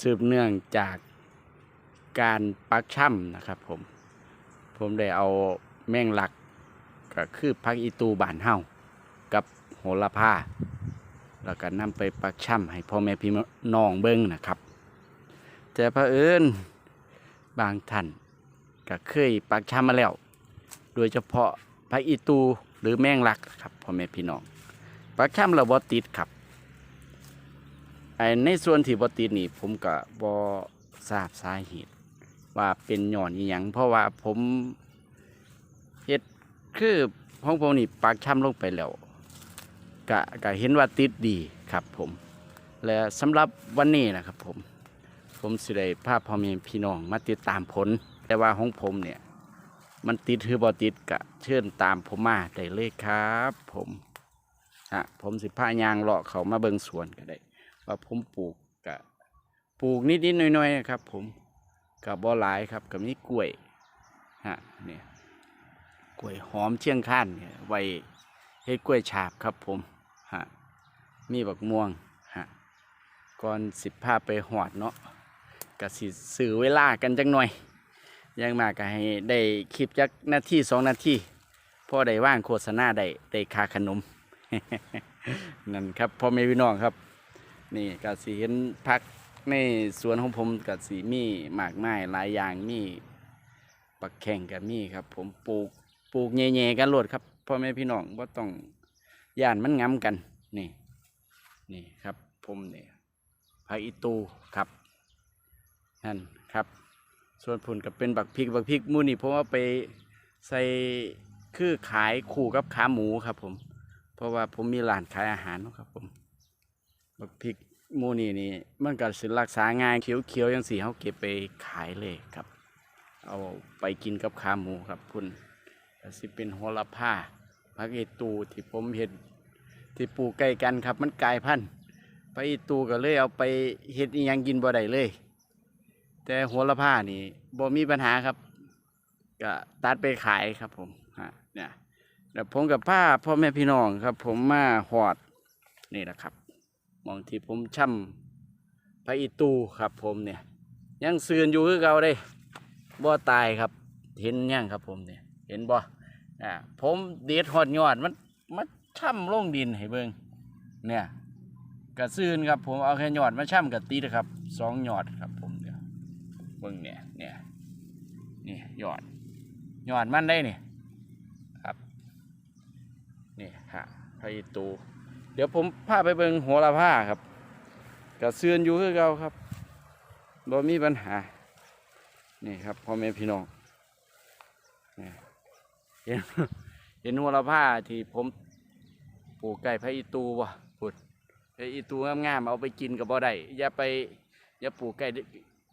สืบเนื่องจากการปักช่ำนะครับผม ผมได้เอาแมงลักก็คือพักอีตูบานเฮากับโหระพาแล้วก็นำไปปักช่ำให้พ่อแม่พี่น้องเบิ้งนะครับ แต่เผอิญบางท่านก็เคยปักช่ำมาแล้ว โดยเฉพาะพักอีตูหรือแมงลักครับพ่อแม่พี่น้องปักช่ำเราบ่ติดครับ ไอ้ในส่วนที่บ่ติดนี่ผมก็บ่ทราบสาเหตุ ว่าเป็นหย่อนอีหยังเพราะว่าผมเฮ็ดคือของผมนี่ปากช้ำลงไปแล้วก็ก็เห็นว่าติดดีครับผม และสำหรับวันนี้นะครับผม ผมสิได้พาพ่อแม่พี่น้องมาติดตามผล แต่ว่าของผมเนี่ย มันติดหรือบ่ติดก็เชิญตามผมมาได้เลยครับ ผมฮะผมสิพายางเลาะเขามาเบิงสวนก็ได้ ว่าผมปลูกกะปลูกนิดๆหน่อยๆนะครับ ผมกับบ่หลายครับกับมีกล้วยฮะเนี่ยกล้วยหอมเชียงข้านเนี่ยไว้เฮ็ดกล้วยฉาบครับผมฮะมีบักม่วงฮะก่อนสิบพาไปหอดเนาะก็สิสื่อเวลากันจังหน่อย ยังมากก็ให้ได้คลิปจักนาทีสองนาทีพ่อได้ว่างโฆษณาได้ได้คาขนมนั่นครับพ่อแม่พี่น้องครับ นี่ก็สีเห็นพักในสวนของผมก็สีมีหมากไม้หลายอย่างมีปักแข่งกับมีครับ ผมปลูกปลูกแย่ๆกันโลดครับพ่อแม่พี่น้องว่าต้องย่านมันงำกันนี่นี่ครับ ผมเนี่ยพาอิตูครับนั่นครับ ส่วนผลก็เป็นบักพริกบักพริกมูนี่ผมเอาไปใส่คือขายคู่กับขาหมูครับผม เพราะว่าผมมีร้านขายอาหารครับผม บักพริกหมูนี่นี่มันก็สิรักษาง่ายเขียวๆยังสีเขาเก็บไปขายเลยครับ เอาไปกินกับขาหมูครับคุณสิเป็นโหระพาพักอีตูที่ผมเห็นที่ปลูกใกล้กันครับ มันกลายพันธุ์พักอีตูก็เลยเอาไปเห็ดยังกินบ่ได้เลย แต่โหระพานี่บ่มีปัญหาครับ ก็ตัดไปขายครับผมฮะเนี่ยแล้วผมกับผ้าพ่อแม่พี่น้องครับ ผมมาหอดนี่แหละครับ มองที่ผมช่ำพระอีตูครับ ผมเนี่ย ยังเสื่อนอยู่คือเก่าเด้บ่ตายครับ เห็นยังครับผมเนี่ย เห็นบ่อ่าผมเด็ดหอดยอดมันมันช่ำลงดินให้เบิ่งเนี่ยกระซื่นครับผมเอาแค่ยอดมาช่ำกับตีนะครับสองยอดครับผมเดี๋ยวเบิ่งเนี่ยเนี่ยนี่ยอดยอดมันได้เนี่ยครับนี่ฮะพระอีตู เดี๋ยวผมพาไปเบิ่งโหระพาครับกระเซือนอยู่คือเก่าครับบ่มีปัญหา นี่ครับพ่อแม่พี่น้องเห็นเห็นโหระพาที่ผมปลูกไก่พระอีตูบ่พุดพระอีตูงามๆเอาไปกินกับบ่ได้อย่าไปอย่าปลูกไก่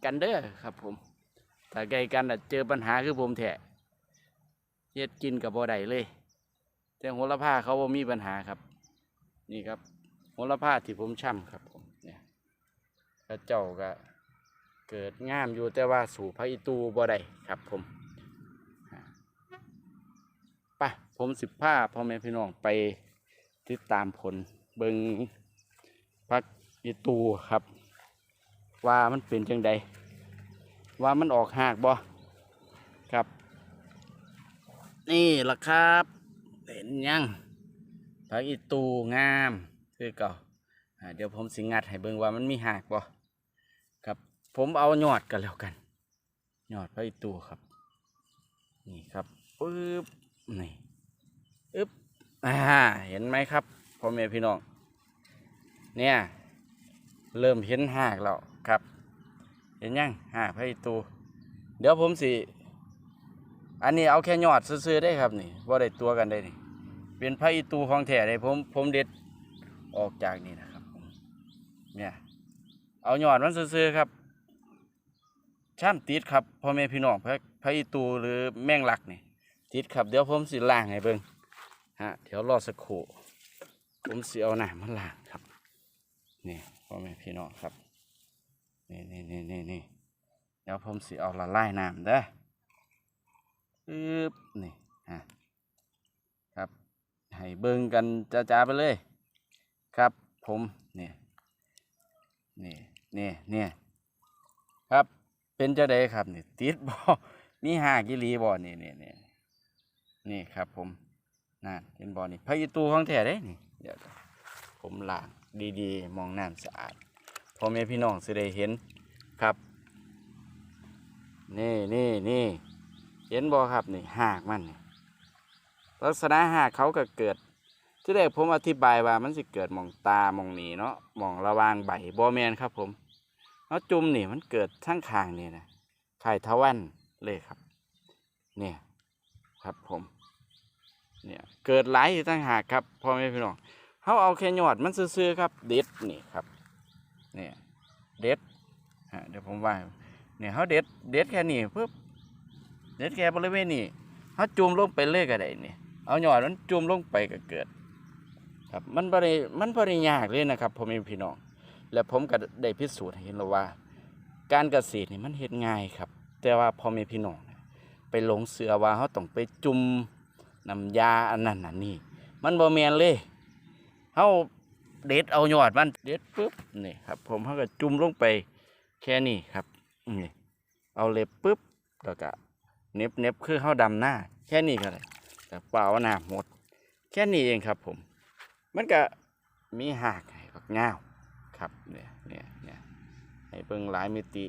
กันเด้อครับผมถ้าไก่กันน่ะเจอปัญหาคือผมแท้เฮ็ดกินกับบ่ได้เลย แต่โหระพาเขาบ่มีปัญหาครับ นี่ครับโหระพาที่ผมช่ำครับผมเนี่ยพระเจ้าก็เกิดงามอยู่แต่ว่าสู่พระอิตูบ่ได้ครับผมอ่าไปผมสิบผ้าพ่อแม่พี่น้องไปติดตามผลเบิงพระอิตูครับ ว่ามันเป็นจังใดว่ามันออกหากบ่ครับ นี่ล่ะครับ เห็นยัง ผักอีตูงามคือเก่าเดี๋ยวผมสิงัดให้เบิ่งว่ามันมีหากบ่ครับ ผมเอาหยอดกันแล้วกันหยอดผักอีตูครับ นี่ครับปึ๊บนี่อึ๊บอ่าเห็นไหมครับพ่อแม่พี่น้องเนี่ยเริ่มเห็นหากแล้วครับ เห็นยังหากผักอีตู เดี๋ยวผมสิอันนี้เอาแค่หยอดซื้อๆได้ครับนี่ว่าได้ตัวกันได้นี่ เป็นพระอีตูของแท้เลยผมผมเด็ดออกจากนี่นะครับเนี่ยเอายอดมันซื้อๆครับช่ำติดครับพ่อแม่พี่น้องพระพระอีตูหรือแมงลักนี่ติดครับเดี๋ยวผมสิล้างให้เบิ่งฮะเดี๋ยวรอสักครู่ผมสิเอาหนามาล้างครับนี่พ่อแม่พี่น้องครับนี่นี่นี่นี่นี่เดี๋ยวผมสิเอาละลายน้ำเด้อปึ๊บนี่ ให้เบิ่งกันจ้าๆไปเลย ครับผมเนี่ยนี่นี่เนี่ยเป็นจะได้ครับนี่ติดบ่มีหากอีหลีบ่นี่นี่นี่นี่ครับผมนั่นเห็นบ่นี่พระอีตูของแท้เด้นี่เดี๋ยวผมล้างดีๆ มองน้ำสะอาดพ่อแม่พี่น้องสิได้เห็นครับนี่นี่นี่เห็นบ่ครับนี่หากมันนี่ ลักษณะหากเขาก็เกิด ที่แรกผมอธิบายว่ามันสิเกิดมองตามองหนีเนาะมองระวางใบบอแมนครับผมแล้วจุ่มนี่มันเกิดทั้งคางนี่นะไข่ทวันเลยครับ เนี่ยครับผมเนี่ยเกิดหลายอยู่ตั้งหากครับพ่อแม่พี่น้องเขาเอาแค่ยอดมันซื่อๆครับ เด็ดนี่ครับเนี่ยเด็ดฮะเดี๋ยวผมว่าเนี่ยเขาเด็ดเด็ดแค่นี้ปุ๊บเด็ดแค่บริเวณนี้เขาจุ่มลงไปเลยก็ได้นี่ เอาหยอดมันจุ่มลงไปก็เกิด ครับมันบริมันบริยากเลยนะครับพ่อแม่พี่น้อง และผมก็ได้พิสูจน์ให้เห็นแล้วว่า การเกษตรนี่มันเฮ็ดง่ายครับ แต่ว่าพ่อแม่พี่น้องเนี่ยไปหลงเสือว่าเขาต้องไปจุ่มน้ำยาอันนั้นอันนี้ มันบ่แมนเลยเฮาเด็ดเอายอดมันเด็ดปุ๊บนี่ครับ ผมเฮาก็จุ่มลงไปแค่นี้ครับนี่เอาเล็บปุ๊บแล้วก็เน็บเน็บคือเฮาดำหน้า แค่นี้ก็ได้แต่เปล่าหน้าหมด แค่นี้เองครับผม มันก็มีหากให้บักงาวครับเนี่ยเนี่ยเนี่ยให้เบิ่งหลายมิติ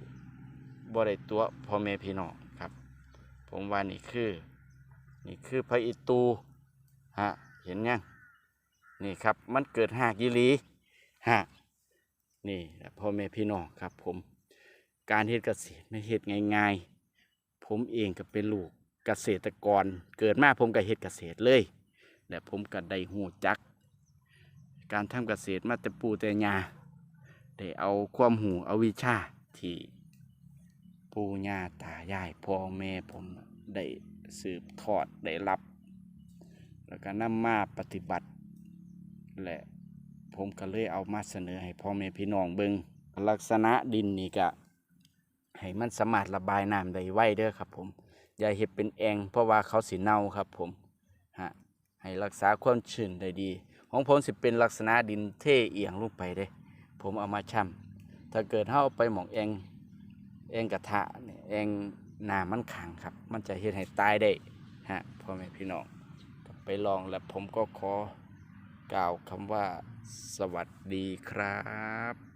บ่ได้ตัวพ่อแม่พี่น้องครับ ผมว่านี่คือ นี่คือพระอิตูฮะเห็นยังนี่ครับมันเกิดหากยีหลีฮะนี่พ่อแม่พี่น้องครับผมการเฮ็ดเกษตรไม่เฮ็ดง่ายๆ ผมเองก็เป็นลูก เกษตรกรเกิดมาผมก็เฮ็ดเกษตรเลยและผมก็ได้หูจัก การทำเกษตรมาแต่ปูแต่ยาได้เอาความหูเอาวิชาที่ปูย่าตายายพ่อแม่ผมได้สืบทอดได้รับ แล้วก็นำมาปฏิบัติ และผมก็เลยเอามาเสนอให้พ่อแม่พี่น้องเบิงลักษณะดินนี่ก็ให้มันสามารถระบายน้ำได้ไวเด้อครับผม อย่าเห็ดเป็นแองเพราะว่าเขาสิเน่าครับผมฮะให้รักษาความชื้นได้ดี ของผมสิเป็นลักษณะดินเทเอียงลงไปเด้ผมเอามาช่ำถ้าเกิดเฮาเอาไปหมองแองแองกระทะนี่ยแองน้ำมันขังครับ มันจะเฮ็ดให้ตายได้ฮะพ่อแม่พี่น้องไปลองแล้วผมก็ขอกล่าวคำว่าสวัสดีครับ